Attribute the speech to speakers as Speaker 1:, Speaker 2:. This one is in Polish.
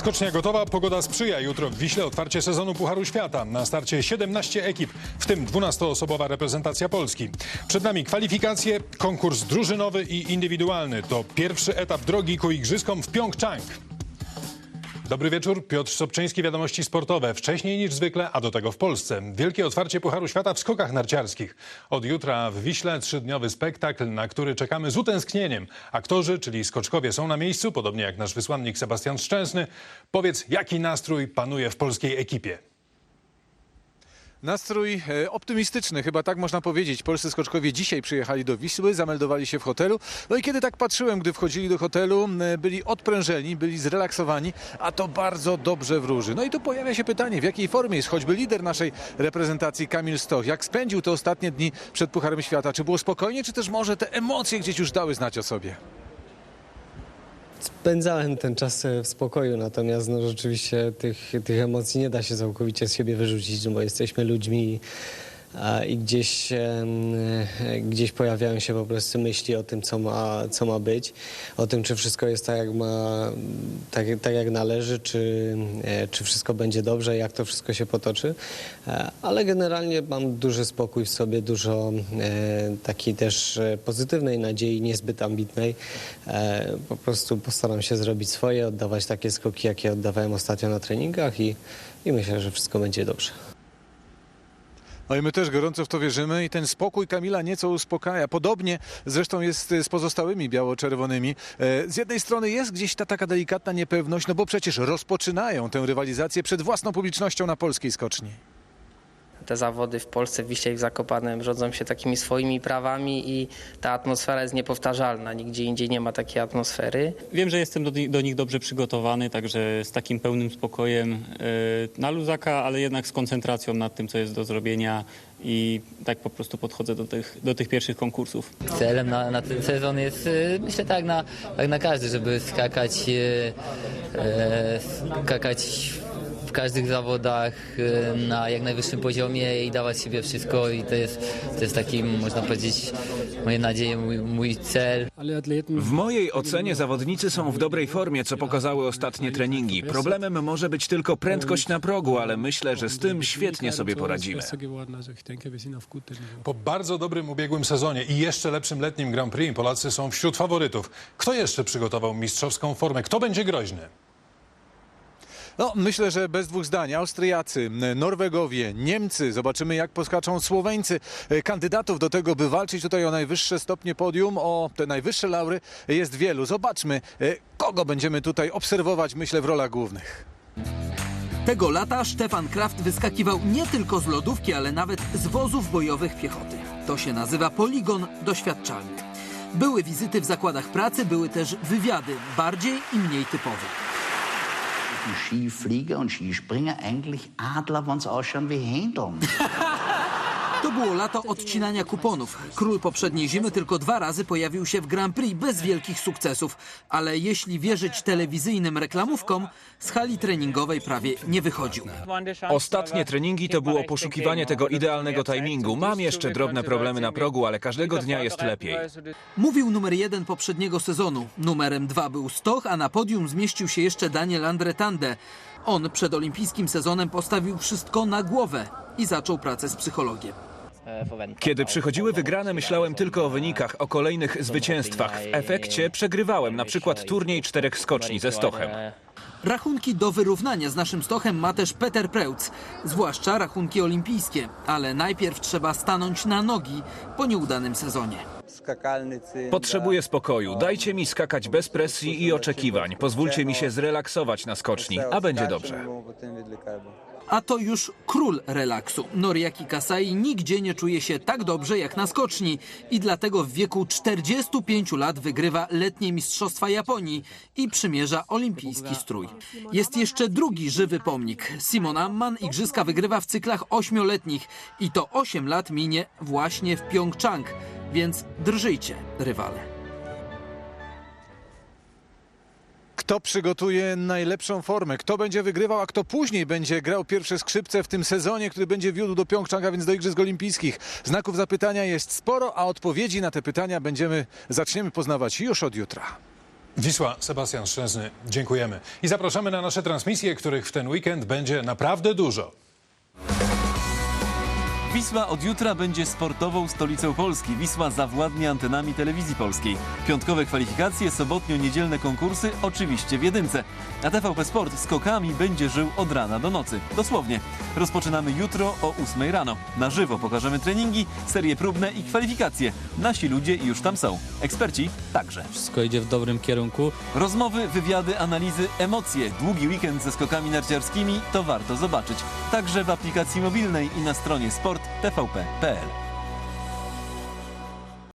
Speaker 1: Skocznia gotowa, pogoda sprzyja. Jutro w Wiśle otwarcie sezonu Pucharu Świata. Na starcie 17 ekip, w tym 12-osobowa reprezentacja Polski. Przed nami kwalifikacje, konkurs drużynowy i indywidualny. To pierwszy etap drogi ku igrzyskom w Pjongczang. Dobry wieczór, Piotr Sobczyński, Wiadomości Sportowe. Wcześniej niż zwykle, a do tego w Polsce. Wielkie otwarcie Pucharu Świata w skokach narciarskich. Od jutra w Wiśle trzydniowy spektakl, na który czekamy z utęsknieniem. Aktorzy, czyli skoczkowie są na miejscu, podobnie jak nasz wysłannik Sebastian Szczęsny. Powiedz, jaki nastrój panuje w polskiej ekipie?
Speaker 2: Nastrój e, optymistyczny, chyba tak można powiedzieć. Polscy skoczkowie dzisiaj przyjechali do Wisły, zameldowali się w hotelu. No i kiedy tak patrzyłem, gdy wchodzili do hotelu, byli odprężeni, byli zrelaksowani, a to bardzo dobrze wróży. No i tu pojawia się pytanie, w jakiej formie jest choćby lider naszej reprezentacji Kamil Stoch. Jak spędził te ostatnie dni przed Pucharem Świata? Czy było spokojnie, czy też może te emocje gdzieś już dały znać o sobie?
Speaker 3: Spędzałem ten czas e, w spokoju, natomiast no, rzeczywiście tych, tych emocji nie da się całkowicie z siebie wyrzucić, no, bo jesteśmy ludźmi i gdzieś, e, gdzieś pojawiają się po prostu myśli o tym, co ma, co ma być, o tym, czy wszystko jest tak, jak ma, tak, tak jak należy, czy, e, czy wszystko będzie dobrze, jak to wszystko się potoczy. E, Ale generalnie mam duży spokój w sobie, dużo takiej też pozytywnej nadziei, niezbyt ambitnej. Po prostu postaram się zrobić swoje, oddawać takie skoki, jakie oddawałem ostatnio na treningach i, i myślę, że wszystko będzie dobrze.
Speaker 2: No i my też gorąco w to wierzymy i ten spokój Kamila nieco uspokaja. Podobnie zresztą jest z pozostałymi biało-czerwonymi. E, Z jednej strony jest gdzieś ta taka delikatna niepewność, no bo przecież rozpoczynają tę rywalizację przed własną publicznością na polskiej skoczni.
Speaker 4: Te zawody w Polsce, w Wiśle i w Zakopanem rządzą się takimi swoimi prawami i ta atmosfera jest niepowtarzalna. Nigdzie indziej nie ma takiej atmosfery.
Speaker 5: Wiem, że jestem do, do nich dobrze przygotowany, także z takim pełnym spokojem e, na luzaka, ale jednak z koncentracją nad tym, co jest do zrobienia i tak po prostu podchodzę do tych, do tych pierwszych konkursów.
Speaker 6: Celem na, na ten sezon jest, e, myślę tak na, tak na każdy, żeby skakać, e, skakać w każdych zawodach e, na jak najwyższym poziomie i dawać siebie wszystko i to jest, to jest taki, można powiedzieć, moje nadzieje, mój, mój cel.
Speaker 7: W mojej ocenie zawodnicy są w dobrej formie, co pokazały ostatnie treningi. Problemem może być tylko prędkość na progu, ale myślę, że z tym świetnie sobie poradzimy.
Speaker 1: Po bardzo dobrym ubiegłym sezonie i jeszcze lepszym letnim Grand Prix Polacy są wśród faworytów. Kto jeszcze przygotował mistrzowską formę? Kto będzie groźny?
Speaker 2: No, myślę, że bez dwóch zdań. Austriacy, Norwegowie, Niemcy, zobaczymy jak poskaczą Słoweńcy. E, Kandydatów do tego, by walczyć tutaj o najwyższe stopnie podium, o te najwyższe laury jest wielu. Zobaczmy, e, kogo będziemy tutaj obserwować, myślę, w rolach głównych.
Speaker 8: Tego lata Stefan Kraft wyskakiwał nie tylko z lodówki, ale nawet z wozów bojowych piechoty. To się nazywa poligon doświadczalny. Były wizyty w zakładach pracy, były też wywiady, bardziej i mniej typowe.
Speaker 9: Die Skiflieger und Skispringer eigentlich Adler, wenn sie ausschauen wie Händeln.
Speaker 8: To było lato odcinania kuponów. Król poprzedniej zimy tylko dwa razy pojawił się w Grand Prix bez wielkich sukcesów, ale jeśli wierzyć telewizyjnym reklamówkom, z hali treningowej prawie nie wychodził.
Speaker 7: Ostatnie treningi to było poszukiwanie tego idealnego timingu. Mam jeszcze drobne problemy na progu, ale każdego dnia jest lepiej.
Speaker 8: Mówił numer jeden poprzedniego sezonu. Numerem dwa był Stoch, a na podium zmieścił się jeszcze Daniel Andretande. On przed olimpijskim sezonem postawił wszystko na głowę i zaczął pracę z psychologiem.
Speaker 7: Kiedy przychodziły wygrane, myślałem tylko o wynikach, o kolejnych zwycięstwach. W efekcie przegrywałem na przykład turniej czterech skoczni ze Stochem.
Speaker 8: Rachunki do wyrównania z naszym Stochem ma też Peter Preutz, zwłaszcza rachunki olimpijskie. Ale najpierw trzeba stanąć na nogi po nieudanym sezonie.
Speaker 7: Potrzebuję spokoju. Dajcie mi skakać bez presji i oczekiwań. Pozwólcie mi się zrelaksować na skoczni, a będzie dobrze.
Speaker 8: A to już król relaksu. Noriaki Kasai nigdzie nie czuje się tak dobrze jak na skoczni i dlatego w wieku 45 lat wygrywa letnie Mistrzostwa Japonii i przymierza olimpijski strój. Jest jeszcze drugi żywy pomnik. Simon Amman igrzyska wygrywa w cyklach ośmioletnich i to 8 lat minie właśnie w Pjongczang, więc drżyjcie, rywale.
Speaker 2: Kto przygotuje najlepszą formę? Kto będzie wygrywał, a kto później będzie grał pierwsze skrzypce w tym sezonie, który będzie wiódł do Pjongczang, więc do Igrzysk Olimpijskich? Znaków zapytania jest sporo, a odpowiedzi na te pytania będziemy zaczniemy poznawać już od jutra.
Speaker 1: Wisła, Sebastian Szczęsny, dziękujemy. I zapraszamy na nasze transmisje, których w ten weekend będzie naprawdę dużo.
Speaker 10: Wisła od jutra będzie sportową stolicą Polski. Wisła zawładnie antenami telewizji polskiej. Piątkowe kwalifikacje, sobotnio-niedzielne konkursy, oczywiście w jedynce. A TVP Sport skokami będzie żył od rana do nocy. Dosłownie. Rozpoczynamy jutro o 8 rano. Na żywo pokażemy treningi, serie próbne i kwalifikacje. Nasi ludzie już tam są. Eksperci także.
Speaker 11: Wszystko idzie w dobrym kierunku.
Speaker 10: Rozmowy, wywiady, analizy, emocje. Długi weekend ze skokami narciarskimi to warto zobaczyć. Także w aplikacji mobilnej i na stronie sport tvp.pl.